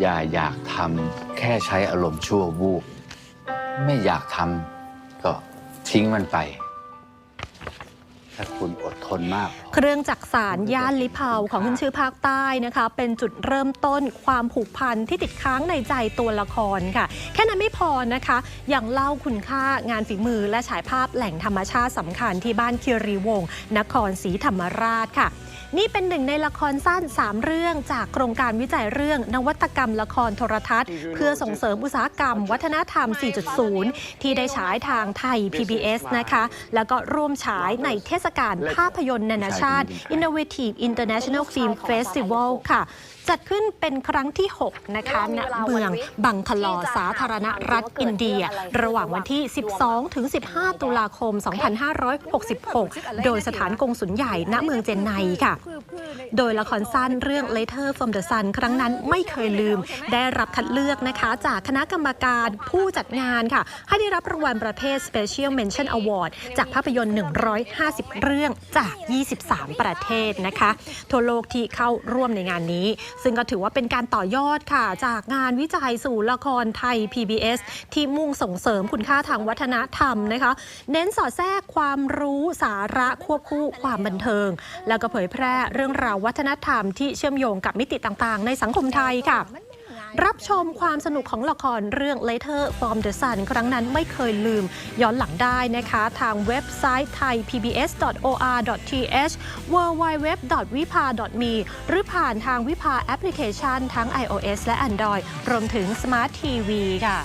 อย่าอยากทำแค่ใช้อารมณ์ชั่ววูบไม่อยากทำก็ทิ้งมันไป ถ้าคุณอดทนมากพอเครื่องจักรสารย่านลิเผาของขึ้นชื่อภาคใต้นะคะ เป็นจุดเริ่มต้นความผูกพันที่ติดค้างในใจตัวละครค่ะ แค่นั้นไม่พอนะคะยังเล่าคุณค่างานฝีมือและฉายภาพแหล่งธรรมชาติสำคัญที่บ้านคิรีวงศ์นครศรีธรรมราชค่ะนี่เป็นหนึ่งในละครสั้น 3 เรื่องจากโครงการวิจัยเรื่องนวัตกรรมละครโทรทัศน์ เพื่อส่งเสริมอุตสาหกรรม วัฒนธรรม 4.0 ที่ได้ฉายทางไทย PBS นะคะ แล้วก็ร่วมฉายในเทศกาลภาพยนตร์นานาชาติ Innovative International Film Festival ค่ะ จัดขึ้นเป็นครั้งที่ 6 นะคะณเมืองบังคลอสาธารณรัฐอินเดีย ระหว่างวันที่ 12 ถึง 15 ตุลาคม 2566 โดยสถานกงสุลใหญ่ณเมืองเจนไนค่ะ โดยละครสั้นเรื่อง Letter from the Sun ครั้งนั้นไม่เคยลืม ได้รับคัดเลือกนะคะจากคณะกรรมการผู้จัดงานค่ะ ให้ได้รับรางวัลประเภท Special Mention Award จากภาพยนตร์ 150 เรื่องจาก 23 ประเทศนะคะ ทั่วโลกที่เข้าร่วมในงานนี้ ซึ่งก็ถือว่าเป็นการต่อยอดค่ะ จากงานวิจัยสู่ละครไทย PBS ที่มุ่งส่งเสริมคุณค่าทางวัฒนธรรมนะคะ เน้นสอดแทรกความรู้สาระควบคู่ความบันเทิง แล้วก็เผยแพร่เรื่องราววัฒนธรรมที่เชื่อมโยงกับมิติต่างๆ ในสังคมไทยค่ะ รับชมความสนุกของละครเรื่อง Later from the Sun ครั้งนั้นไม่เคยลืม ย้อนหลังได้นะคะ ทางเว็บไซต์ thaipbs.or.th www.vipa.me หรือผ่านทางวิภาแอปพลิเคชันทั้ง iOS และ Android รวมถึง Smart TV ค่ะ